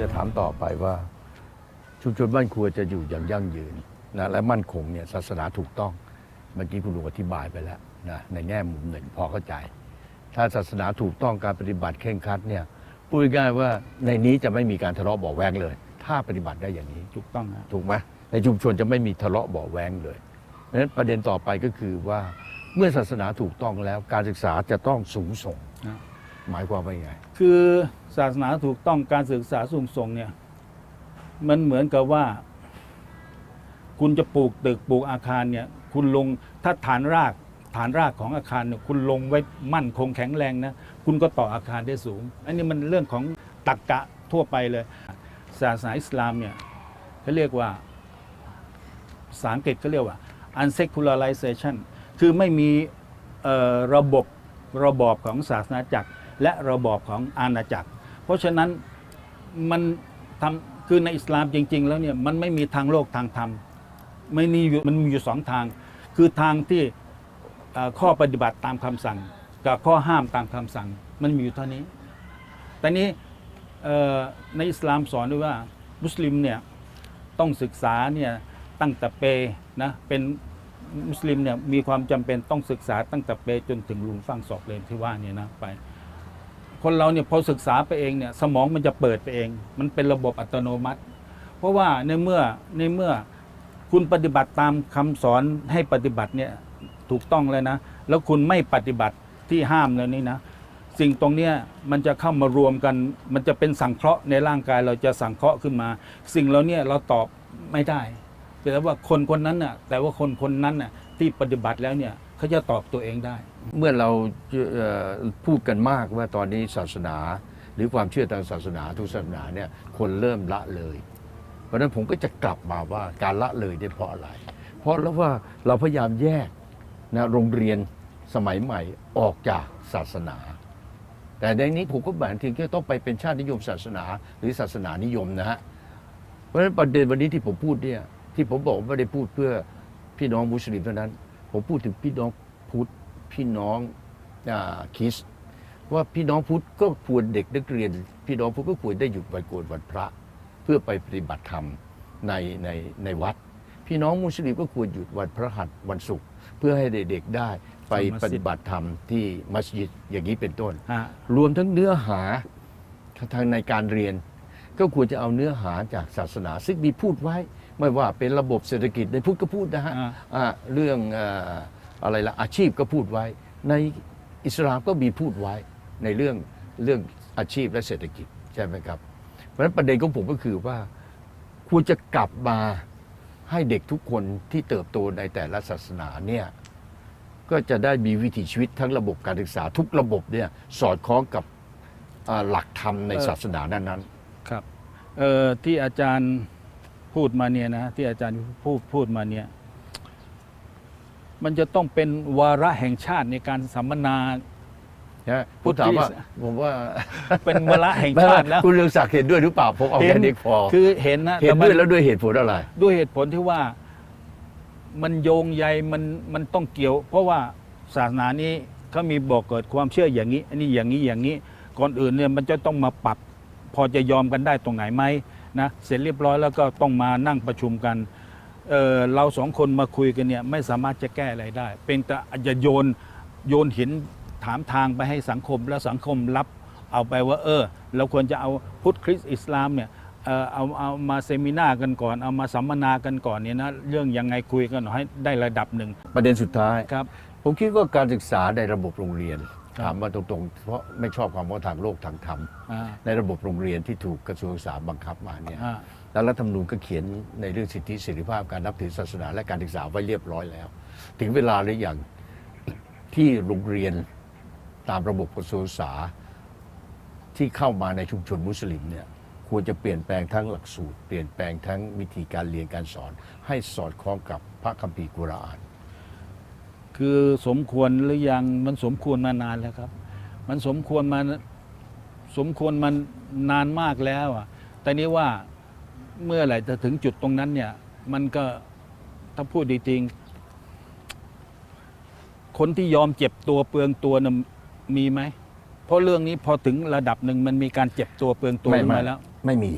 จะถามต่อไปว่าชุมชนบ้านครัวจะอยู่อย่างยั่งยืนนะและมั่นคงเนี่ยศาสนาถูกต้องเมื่อกี้คุณลุงอธิบายไปแล้วนะในแง่มุมหนึ่งพอเข้าใจ ถ้าศาสนาถูกต้องการปฏิบัติเคร่งครัดเนี่ยพูดง่ายๆว่าในนี้จะไม่มีการทะเลาะเบาะแวงเลย ถ้าปฏิบัติได้อย่างนี้ถูกต้องฮะถูกไหมในชุมชนจะไม่มีทะเลาะเบาะแวงเลยเพราะฉะนั้นประเด็นต่อไปก็คือว่าเมื่อศาสนาถูกต้องแล้วการศึกษาจะต้องสูงส่งนะ หมายความว่ายังไง คือศาสนาถูกต้องการศึกษาสูงส่งเนี่ย มันเหมือนกับว่า คุณจะปลูกตึกปลูกอาคารเนี่ย คุณลงถ้าฐานรากฐานรากของอาคารเนี่ยคุณลงไว้มั่นคงแข็งแรงนะ คุณก็ต่ออาคารได้สูง อันนี้มันเรื่องของตรกกะทั่วไปเลย ศาสนาอิสลามเนี่ยเขาเรียกว่าภาษาอังกฤษเขาเรียกว่า unsecularization คือไม่มีระบบระบอบของศาสนาจักร และระบอบของอาณาจักร เพราะฉะนั้นมันทำคือในอิสลามจริง ๆ แล้วเนี่ยมันไม่มีทางโลกทางธรรมไม่นี่มันมีอยู่สองทาง คือทางที่ข้อปฏิบัติตามคำสั่ง กับข้อห้ามตามคำสั่ง มันมีอยู่เท่านี้ แต่นี้ในอิสลามสอนด้วยว่ามุสลิมเนี่ยต้องศึกษาเนี่ยตั้งแต่เปนะเป็นมุสลิมเนี่ยมีความจำเป็นต้องศึกษาตั้งแต่เปจนถึงลุมฟังศอกเลยที่ว่านี่นะไป คนเราเนี่ยพอศึกษาไปเองเนี่ยสมองมันจะเปิดไปเอง มันเป็นระบบอัตโนมัติ เพราะว่าในเมื่อในเมื่อคุณปฏิบัติตามคำสอนให้ปฏิบัติเนี่ยถูกต้องแล้วนะ แล้วคุณไม่ปฏิบัติที่ห้ามแล้วนี่นะ สิ่งตรงเนี้ยมันจะเข้ามารวมกัน มันจะเป็นสังเคราะห์ในร่างกายเราจะสังเคราะห์ขึ้นมา สิ่งเหล่าเนี้เราตอบไม่ได้แต่ว่าคนคนนั้นน่ะแต่ว่าคนคนนั้นน่ะที่ปฏิบัติแล้วเนี่ยเขาจะตอบตัวเองได้ เมื่อเราพูดกันมากว่าตอนนี้ศาสนา หรือความเชื่อทางศาสนาทุกศาสนาเนี่ยคนเริ่มละเลย เพราะฉะนั้นผมก็จะกลับมาว่าการละเลยเนี่ยเพราะอะไร เพราะแล้วว่าเราพยายามแยกนะโรงเรียนสมัยใหม่ออกจากศาสนา แต่ในนี้ผมก็หมายถึงที่ต้องไปเป็นชาตินิยมศาสนาหรือศาสนานิยมนะฮะเพราะฉะนั้นประเด็นวันนี้ที่ผมพูดเนี่ยที่ผมบอกไม่ได้พูดเพื่อพี่น้องมุสลิมเท่านั้น ผมพูดถึงพี่น้องพุทธ พี่น้องอาคริสต์ว่าพี่น้องพุทธก็ควรเด็กนักเรียน พี่น้องพุทธก็ควรได้หยุดวันโกนวันพระ เพื่อไปปฏิบัติธรรมในในในวัด พี่น้องมุสลิมก็ควรหยุดวันพระหัสวันศุกร์เพื่อให้เด็กๆได้ไปเข้ามัสยิดปฏิบัติธรรมที่มัสยิดอย่างนี้เป็นต้นฮะรวมทั้งเนื้อหาทางในการเรียน ก็ควรจะเอาเนื้อหาจากศาสนา ซึ่งมีพูดไว้ไม่ว่าเป็นระบบเศรษฐกิจในพุทธก็พูดนะฮะอ่าอ่าเรื่องเอ่ออะไรละอาชีพก็พูดไว้ ในอิสลามก็มีพูดไว้ในเรื่องเรื่องอาชีพและเศรษฐกิจใช่ไหมครับ เพราะฉะนั้นประเด็นของผมก็คือว่าควรจะกลับมาให้เด็กทุกคนที่เติบโตในแต่ละศาสนาเนี่ยก็จะได้มีวิถีชีวิตทั้งระบบการศึกษาทุกระบบเนี่ยสอดคล้องกับอ่าหลักธรรมในเออศาสนานั้นครับเอ่อที่อาจารย์พูดมาเนี่ยนะที่อาจารย์พูดพูดมาเนี่ย มันจะต้องเป็นวาระแห่งชาติในการสัมมนาๆนะผมถามว่า ผมว่าเป็นวาระแห่งชาติแล้ว คุณเรืองศักดิ์เห็นด้วยหรือเปล่าผมเอาแค่นี้พอคือเห็นนะเห็นแต่มัด้วยแล้วด้วยเหตุผลอะไร ด้วยเหตุผลที่ว่ามันโยงใยมันมันต้องเกี่ยว เพราะว่าศาสนานี้เขามีบอกเกิดความเชื่ออย่างนี้ อันนี้อย่างนี้อย่างนี้ ก่อนอื่นเนี่ยมันจะต้องมาปรับ พอจะยอมกันได้ตรงไหนไหมนะเสร็จเรียบร้อยแล้วก็ต้องมานั่งประชุมกัน เออเราสองคนมาคุยกันเนี่ยไม่สามารถจะแก้อะไรได้ เป็นแต่อาจจะโยนโยนหินถามทางไปให้สังคมแล้วสังคมรับเอาไปว่าเออ เราควรจะเอาพุทธคริสต์อิสลามเนี่ยเออเอาเอามาเซมินากันก่อน เอามาสัมมนากันก่อนเนี่ยนะเรื่องยังไงคุยกันหน่อยให้ได้ระดับหนึ่งประเด็นสุดท้ายครับ ผมคิดว่าการศึกษาในระบบโรงเรียนครับ ถามมาตรงๆ เพราะไม่ชอบความว่าทางโลกทางธรรม อ่าในระบบโรงเรียนที่ถูกกระทรวงศึกษาบังคับมาเนี่ย อ่า แล้วรัฐธรรมนูญก็เขียนในเรื่องสิทธิเสรีภาพการนับถือศาสนาและการศึกษาไว้เรียบร้อยแล้ว ถึงเวลาหรือยังที่โรงเรียนตามระบบกระทรวงศึกษาที่เข้ามาในชุมชนมุสลิมเนี่ยควรจะเปลี่ยนแปลงทั้งหลักสูตร เปลี่ยนแปลงทั้งวิธีการเรียนการสอน ให้สอดคล้องกับพระคัมภีร์กุรอาน คือสมควรหรือยังมันสมควรมานานแล้วครับ มันสมควรมาสมควรมันนานมากแล้วอะแต่นี้ว่า เมื่อไหร่จะถึงจุดตรงนั้นเนี่ย มันก็ถ้าพูดจริงๆคนที่ยอมเจ็บตัวเปลืองตัวน่ะมีไหม เพราะเรื่องนี้พอถึงระดับหนึ่งมันมีการเจ็บตัวเปลืองตัวไม่ขึ้นไม่มาแล้ว ไม่มี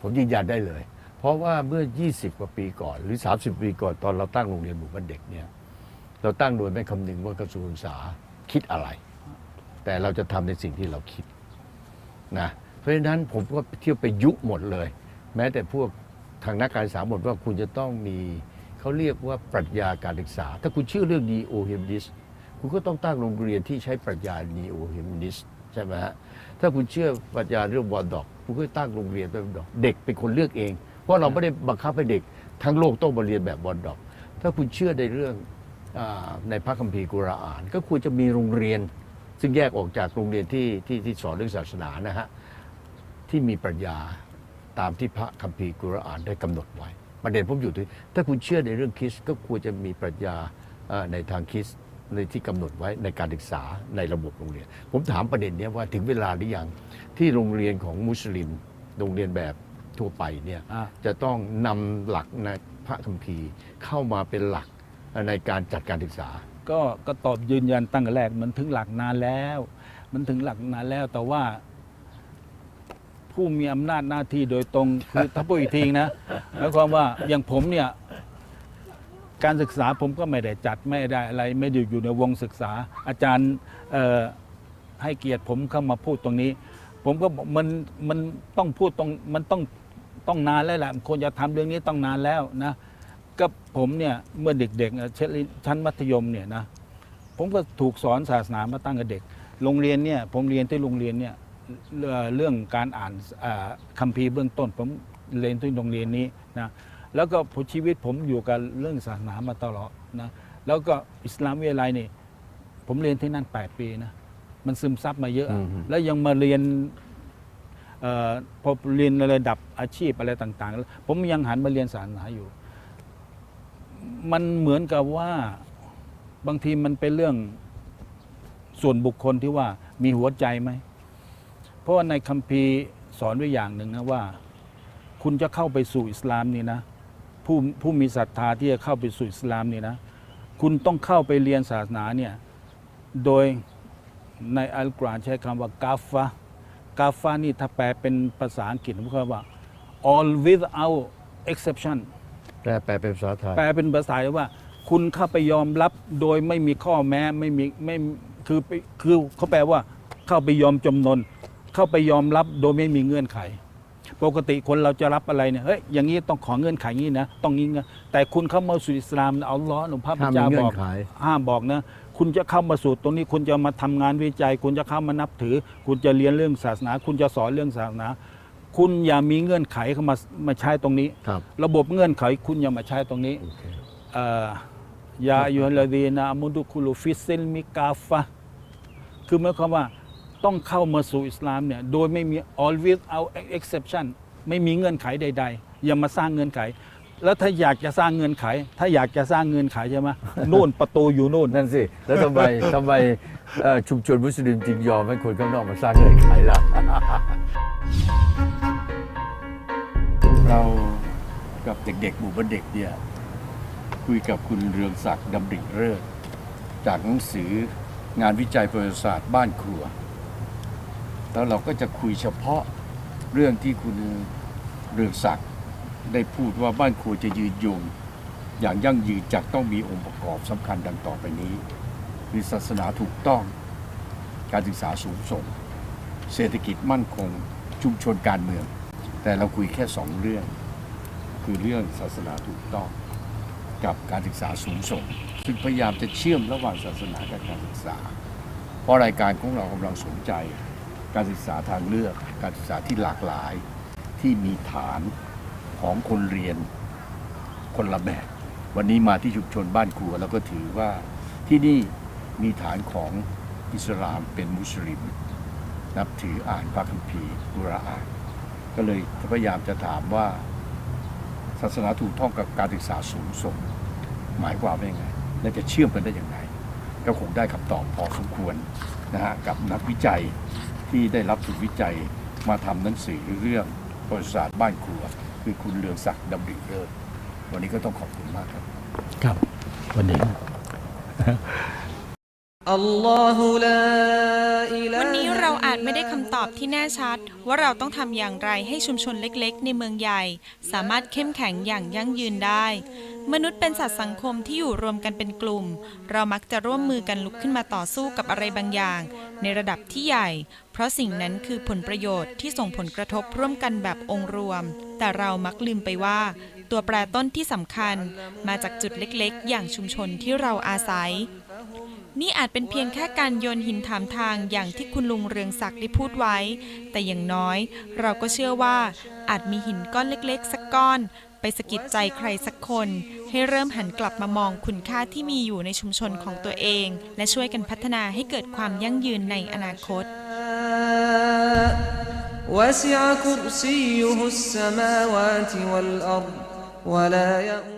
ผมยืนยันได้เลย เพราะว่าเมื่อ 20 กว่าปีก่อน หรือ 30 ปีก่อน ตอนเราตั้งโรงเรียนหมู่บ้านเด็กเนี่ยเราตั้งโดยไม่คำนึงว่ากระทรวงศึกษาคิดอะไร แต่เราจะทำในสิ่งที่เราคิดนะเพราะฉะนั้นผมก็เที่ยวไปยุหมดเลย แม้แต่พวกทางนักการศึกษาหมดว่าคุณจะต้องมีเขาเรียกว่าปรัชญาการศึกษา ถ้าคุณเชื่อเรื่อง neo humanist คุณก็ต้องตั้งโรงเรียนที่ใช้ปรัชญา neo humanist ใช่ไหมฮะถ้าคุณเชื่อปรัชญาเรื่องวอร์ดอกคุณก็ตั้งโรงเรียนแบบดอกเด็กเป็นคนเลือกเอง เพราะเราไม่ได้บังคับให้เด็ก ทั้งโลกต้องมาเรียนแบบวอร์ดอก ถ้าคุณเชื่อในเรื่องอในพระคัมภีร์กุรอาน ก็ควรจะมีโรงเรียน ซึ่งแยกออกจากโรงเรียนที่ที่ที่สอนเรื่องศาสนานะฮะที่มีปรัชญา ตามที่พระคัมภีร์กุรอานได้กำหนดไว้ ประเด็นผมอยู่ที่ถ้าคุณเชื่อในเรื่องคริสต์ก็ควรจะมีปรัชญาเอ่อในทางคริสต์ในที่กำหนดไว้ในการศึกษาในระบบโรงเรียน ผมถามประเด็นเนี้ยว่าถึงเวลาหรือยังที่โรงเรียนของมุสลิม โรงเรียนแบบทั่วไปเนี่ยอะจะต้องนำหลักในพระคัมภีร์เข้ามาเป็นหลักในการจัดการศึกษา ก็ก็ตอบยืนยันตั้งแต่แรกมันถึงหลักนานแล้ว มันถึงหลักนานแล้วแต่ว่า ผู้มีอำนาจหน้าที่โดยตรง คือถ้าพูดอีกทีนะหมายความว่าอย่างผมเนี่ยการศึกษาผมก็ไม่ได้จัดไม่ได้อะไร ไม่ได้อยู่ในวงศึกษา อาจารย์ให้เกียรติผมเข้ามาพูดตรงนี้ ผมก็บอกมันมันต้องพูดตรงมันต้องต้องนานแล้วแหละควรจะทำเรื่องนี้ต้องนานแล้วนะกับผมเนี่ยเมื่อเด็กๆเชชั้นมัธยมเนี่ยนะผมก็ถูกสอนศาสนามาตั้งแต่เด็ก โรงเรียนเนี่ยผมเรียนที่โรงเรียนเนี่ย เอ่อเรื่องการอ่านอ่าคัมภีร์เบื้องต้น ผมเรียนที่โรงเรียนนี้นะแล้วก็ผมชีวิตผมอยู่กับเรื่องศาสนามาตลอดนะแล้วก็อิสลามวิทยาลัยนี่ ผมเรียนที่นั่น 8 ปีนะมันซึมซับมาเยอะอืมแล้วยังมาเรียนเออพอเรียนในระดับอาชีพอะไรต่าง ๆ ผมยังหันมาเรียนศาสนาอยู่ มันเหมือนกับว่าบางทีมันเป็นเรื่องส่วนบุคคลที่ว่ามีหัวใจไหม เพราะว่าในคัมภีร์สอนไว้อย่างหนึ่งนะว่า คุณจะเข้าไปสู่อิสลามนี่นะผู้ผู้มีศรัทธาที่จะเข้าไปสู่อิสลามนี่นะ คุณต้องเข้าไปเรียนศาสนาเนี่ยโดยในอัลกุรอานใช้คำว่ากาฟะกาฟะนี่ถ้าแปลเป็นภาษาอังกฤษมันก็ว่า all without exception แปลแปลเป็นภาษาไทยแปลเป็นภาษาว่า คุณเข้าไปยอมรับโดยไม่มีข้อแม้ไม่มีไม่คือไปคือเขาแปลว่าเข้าไปยอมจำนน เข้าไปยอมรับโดยไม่มีเงื่อนไข ปกติคนเราจะรับอะไรเนี่ยเฮ้ยอย่างนี้ต้องขอเงื่อนไขงี้นะต้องงี้นะแต่คุณเข้ามาสู่อิสลามอัลลอฮ์หลวงพระพุทธเจ้าห้ามมีเงื่บออนกไขห้ามบอกนะคุณจะเข้ามาสู่ตรงนี้คุณจะมาทำงานวิจัย คุณจะเข้ามานับถือ คุณจะเรียนเรื่องศาสนา คุณจะสอนเรื่องศาสนา คุณอย่ามีเงื่อนไขเข้ามามาใช้ตรงนี้ครับระบบเงื่อนไขคุณอย่ามาใช้ตรงนี้โอเคเอ่อยาอยู่ลดีนามุดุคุลูฟิสซิลมิกาฟะคือหมายความว่า ต้องเข้ามาสู่อิสลามเนี่ยโดยไม่มี all without exception ไม่มีเงื่อนไขใด ๆ อย่ามาสร้างเงื่อนไข แล้วถ้าอยากจะสร้างเงื่อนไข ถ้าอยากจะสร้างเงื่อนไขใช่ไหมนู่นประตูอยู่นู่น นั่นสิ แล้วทำไมทำไมเอ่อชุมชนมุสลิมจึงยอมให้คนข้างนอกมาสร้างเงื่อนไขล่ะ เรากับเด็กๆหมู่บ้านเด็กเนี่ยคุยกับคุณเรืองศักดิ์ดำริเลิศจากหนังสืองานวิจัยประวัติศาสตร์บ้านครัว แล้วเราก็จะคุยเฉพาะเรื่องที่คุณเรืองศักดิ์ได้พูดว่าบ้านครัวจะยืนยงอย่างยั่งยืนจากต้องมีองค์ประกอบสำคัญดังต่อไปนี้ คือศาสนาถูกต้อง การศึกษาสูงส่ง เศรษฐกิจมั่นคง ชุมชนการเมือง แต่เราคุยแค่สองเรื่อง คือเรื่องศาสนาถูกต้องกับการศึกษาสูงส่ง ซึ่งพยายามจะเชื่อมระหว่างศาสนากับการศึกษา เพราะรายการของเรากำลังสนใจ การศึกษาทางเลือก การศึกษาที่หลากหลาย ที่มีฐานของคนเรียนคนละแบบ วันนี้มาที่ชุมชนบ้านครัว แล้วก็ถือว่าที่นี่มีฐานของอิสลามเป็นมุสลิม นับถืออ่านพระคัมภีร์กุรอาน ก็เลยพยายามจะถามว่าศาสนาถูกต้องกับการศึกษาสูงส่ง หมายความว่ายังไง และจะเชื่อมกันได้อย่างไรก็คงได้คำตอบพอสมควรนะฮะกับนักวิจัย ที่ได้รับสุดวิจัยมาทำหนังสือเรื่องประวัติศาสตร์บ้านครัว คือคุณเลืองศักดิ์ดำริเลิศวันนี้ก็ต้องขอบคุณมากครับ ครับ วันนี้ วันนี้เราอาจจไม่ได้คำตอบที่แน่ชัด ว่าเราต้องทำอย่างไรให้ชุมชนเล็กๆ ในเมืองใหญ่ สามารถเข้มแข็งอย่างยั่งยืนได้ มนุษย์เป็นสัตว์สังคมที่อยู่รวมกันเป็นกลุ่ม เรามักจะร่วมมือกันลุกขึ้นมาต่อสู้กับอะไรบางอย่าง ในระดับที่ใหญ่ เพราะสิ่งนั้นคือผลประโยชน์ที่ส่งผลกระทบร่วมกันแบบองค์รวม แต่เรามักลืมไปว่าตัวแปรต้นที่สำคัญ มาจากจุดเล็กๆ อย่างชุมชนที่เราอาศัย นี่อาจเป็นเพียงแค่การโยนหินถามทางอย่างที่คุณลุงเรืองศักดิ์ได้พูดไว้ แต่อย่างน้อย เราก็เชื่อว่า อาจมีหินก้อนเล็กๆ สักก้อน ไปสะกิดใจใครสักคน ให้เริ่มหันกลับมามองคุณค่าที่มีอยู่ในชุมชนของตัวเอง และช่วยกันพัฒนาให้เกิดความยั่งยืนในอนาคต وسع كرسيه السماوات والأرض ولا يؤوده